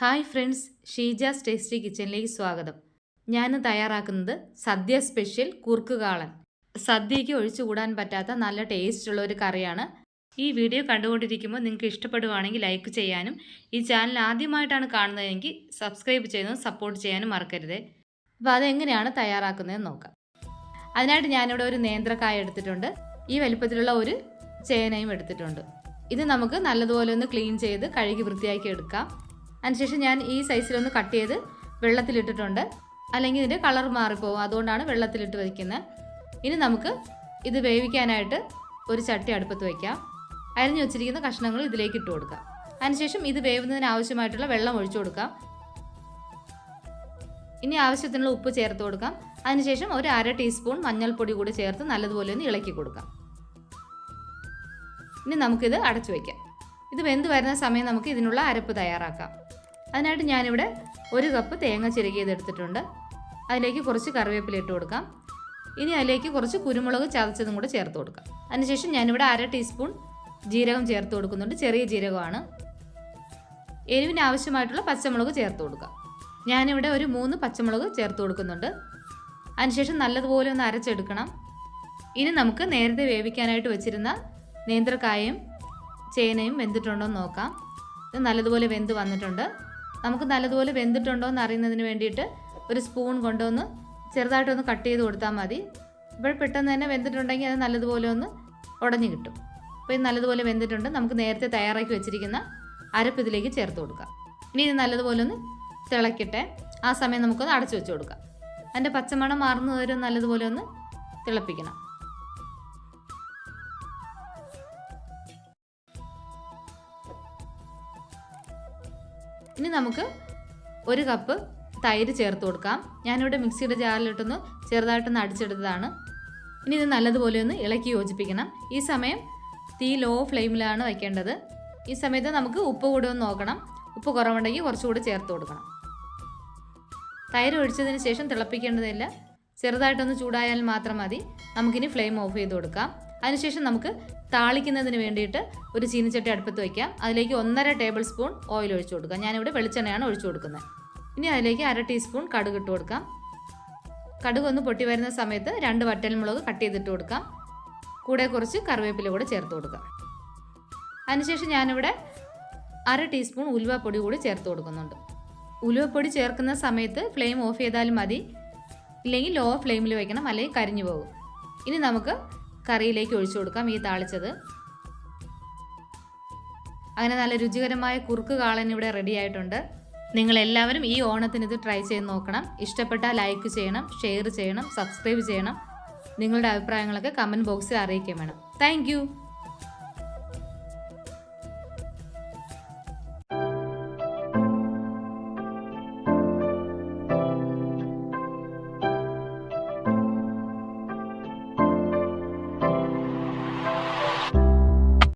Hi friends Sheeja's tasty കിച്ചണിലേക്ക് സ്വാഗതം. ഞാൻ തയ്യാറാക്കുന്നത് സദ്യ സ്പെഷ്യൽ കുറുക്കുകാളൻ സദ്യയ്ക്ക് ഒഴിച്ചുകൂടാൻ പറ്റാത്ത നല്ല ടേസ്റ്റ് ഉള്ള ഒരു കറിയാണ്. ഈ വീഡിയോ കണ്ടുകൊണ്ടിരിക്കുമ്പോൾ നിങ്ങൾക്ക് ഇഷ്ടപ്പെടുവാണെങ്കിൽ ലൈക്ക് ചെയ്യാനും ഈ ചാനൽ ആദ്യമായിട്ടാണ് കാണുന്നതെങ്കിൽ സബ്സ്ക്രൈബ് ചെയ്യാനും സപ്പോർട്ട് ചെയ്യാനും മറക്കരുത്. അപ്പോൾ അതെങ്ങനെയാണ് തയ്യാറാക്കുന്നതെന്ന് നോക്കാം. അതിനായിട്ട് ഞാനിവിടെ ഒരു നേന്ത്രക്കായ എടുത്തിട്ടുണ്ട്. ഈ വലിപ്പത്തിലുള്ള ഒരു ചേനയും എടുത്തിട്ടുണ്ട്. ഇത് നമുക്ക് നല്ലതുപോലെ ഒന്ന് ക്ലീൻ ചെയ്ത് കഴുകി വൃത്തിയാക്കി എടുക്കാം. അതിനുശേഷം ഞാൻ ഈ സൈസിലൊന്ന് കട്ട് ചെയ്ത് വെള്ളത്തിലിട്ടിട്ടുണ്ട്. അല്ലെങ്കിൽ ഇതിന്റെ കളർ മാറിപ്പോകും അതുകൊണ്ടാണ് വെള്ളത്തിലിട്ട് വയ്ക്കുന്നത് ഇനി നമുക്ക് ഇത് വേവിക്കാനായിട്ട് ഒരു ചട്ടി അടുപ്പത്ത് വയ്ക്കാം അരിഞ്ഞു വെച്ചിരിക്കുന്ന കഷ്ണങ്ങൾ ഇതിലേക്ക് ഇട്ട് കൊടുക്കാം. അതിനുശേഷം ഇത് വേവുന്നതിന് ആവശ്യമായിട്ടുള്ള വെള്ളം ഒഴിച്ചു കൊടുക്കാം. ഇനി ആവശ്യത്തിനുള്ള ഉപ്പ് ചേർത്ത് കൊടുക്കാം. അതിനുശേഷം ഒരു അര ടീസ്പൂൺ മഞ്ഞൾപ്പൊടി കൂടി ചേർത്ത് നല്ലതുപോലെ ഒന്ന് ഇളക്കി കൊടുക്കാം. ഇനി നമുക്കിത് അടച്ചു വയ്ക്കാം ഇത് വെന്ത് വരുന്ന സമയം നമുക്ക് ഇതിനുള്ള അരപ്പ് തയ്യാറാക്കാം. അതിനായിട്ട് ഞാനിവിടെ ഒരു കപ്പ് തേങ്ങ ചിരകിയത് എടുത്തിട്ടുണ്ട്. അതിലേക്ക് കുറച്ച് കറിവേപ്പില ഇട്ട് കൊടുക്കാം. ഇനി അതിലേക്ക് കുറച്ച് കുരുമുളക് ചതച്ചതും കൂടെ ചേർത്ത് കൊടുക്കാം. അതിനുശേഷം ഞാനിവിടെ അര ടീസ്പൂൺ ജീരകം ചേർത്ത് കൊടുക്കുന്നുണ്ട്. ചെറിയ ജീരകമാണ്. എരിവിന് ആവശ്യമായിട്ടുള്ള പച്ചമുളക് ചേർത്ത് കൊടുക്കാം. ഞാനിവിടെ ഒരു മൂന്ന് പച്ചമുളക് ചേർത്ത് കൊടുക്കുന്നുണ്ട്. അതിനുശേഷം നല്ലതുപോലെ ഒന്ന് അരച്ചെടുക്കണം. ഇനി നമുക്ക് നേരത്തെ വേവിക്കാനായിട്ട് വെച്ചിരുന്ന നേന്ത്രക്കായയും ചേനയും വെന്തിട്ടുണ്ടോ എന്ന് നോക്കാം. ഇത് നല്ലതുപോലെ വെന്ത് വന്നിട്ടുണ്ട്. നമുക്ക് നല്ലതുപോലെ വെന്തിട്ടുണ്ടോ എന്ന് അറിയുന്നതിന് വേണ്ടിയിട്ട് ഒരു സ്പൂൺ കൊണ്ടൊന്ന് ചെറുതായിട്ടൊന്ന് കട്ട് ചെയ്ത് കൊടുത്താൽ മതി. ഇപ്പോൾ പെട്ടെന്ന് തന്നെ വെന്തിട്ടുണ്ടെങ്കിൽ അത് നല്ലതുപോലെ ഒന്ന് ഉടഞ്ഞു കിട്ടും. അപ്പോൾ ഇത് നല്ലതുപോലെ വെന്തിട്ടുണ്ട്. നമുക്ക് നേരത്തെ തയ്യാറാക്കി വെച്ചിരിക്കുന്ന അരപ്പ് ഇതിലേക്ക് ചേർത്ത് കൊടുക്കാം. ഇനി ഇത് നല്ലതുപോലെ ഒന്ന് തിളക്കട്ടെ. ആ സമയം നമുക്കൊന്ന് അടച്ചു വെച്ച് കൊടുക്കാം. അതിന്റെ പച്ചമണം മാറുന്നതുവരെ നല്ലതുപോലെ ഒന്ന് തിളപ്പിക്കണം. ഇനി നമുക്ക് ഒരു കപ്പ് തൈര് ചേർത്ത് കൊടുക്കാം. ഞാനിവിടെ മിക്സിയുടെ ജാറിലിട്ടൊന്ന് ചെറുതായിട്ടൊന്ന് അടിച്ചെടുത്തതാണ്. ഇനി ഇത് നല്ലതുപോലെ ഒന്ന് ഇളക്കി യോജിപ്പിക്കണം. ഈ സമയം തീ ലോ ഫ്ലെയിമിലാണ് വയ്ക്കേണ്ടത്. ഈ സമയത്ത് നമുക്ക് ഉപ്പ് കൂടെ ഒന്ന് നോക്കണം. ഉപ്പ് കുറവുണ്ടെങ്കിൽ കുറച്ചുകൂടി ചേർത്ത് കൊടുക്കണം. തൈര് ഒഴിച്ചതിന് ശേഷം തിളപ്പിക്കേണ്ടതില്ല. ചെറുതായിട്ടൊന്ന് ചൂടായാൽ മാത്രം മതി. നമുക്കിനി ഫ്ലെയിം ഓഫ് ചെയ്ത് കൊടുക്കാം. അതിനുശേഷം നമുക്ക് താളിക്കുന്നതിന് വേണ്ടിയിട്ട് ഒരു ചീനിച്ചട്ടി അടുപ്പത്ത് വയ്ക്കാം അതിലേക്ക് ഒന്നര ടേബിൾ സ്പൂൺ ഓയിൽ ഒഴിച്ചു കൊടുക്കാം. ഞാനിവിടെ വെളിച്ചെണ്ണയാണ് ഒഴിച്ചു കൊടുക്കുന്നത്. ഇനി അതിലേക്ക് അര ടീസ്പൂൺ കടുക് ഇട്ട് കൊടുക്കാം. കടുക് ഒന്ന് പൊട്ടി വരുന്ന സമയത്ത് രണ്ട് വറ്റൽമുളക് കട്ട് ചെയ്തിട്ട് കൊടുക്കാം. കൂടെ കുറച്ച് കറിവേപ്പില കൂടെ ചേർത്ത് കൊടുക്കാം. അതിനുശേഷം ഞാനിവിടെ അര ടീസ്പൂൺ ഉലുവപ്പൊടി കൂടി ചേർത്ത് കൊടുക്കുന്നുണ്ട്. ഉലുവപ്പൊടി ചേർക്കുന്ന സമയത്ത് ഫ്ലെയിം ഓഫ് ചെയ്താലും മതി. ഇല്ലെങ്കിൽ ലോ ഫ്ലെയിമിൽ വയ്ക്കണം അല്ലെങ്കിൽ കരിഞ്ഞു പോകും. ഇനി നമുക്ക് കറിയിലേക്ക് ഒഴിച്ചു കൊടുക്കാം ഈ താളിച്ചത്. അങ്ങനെ നല്ല രുചികരമായ കുറുക്ക് കാളൻ ഇവിടെ റെഡി ആയിട്ടുണ്ട്. നിങ്ങൾ എല്ലാവരും ഈ ഓണത്തിന് ഇത് ട്രൈ ചെയ്ത് നോക്കണം. ഇഷ്ടപ്പെട്ടാൽ ലൈക്ക് ചെയ്യണം ഷെയർ ചെയ്യണം സബ്സ്ക്രൈബ് ചെയ്യണം. നിങ്ങളുടെ അഭിപ്രായങ്ങളൊക്കെ കമന്റ് ബോക്സിൽ അറിയിക്കുകയും വേണം. താങ്ക്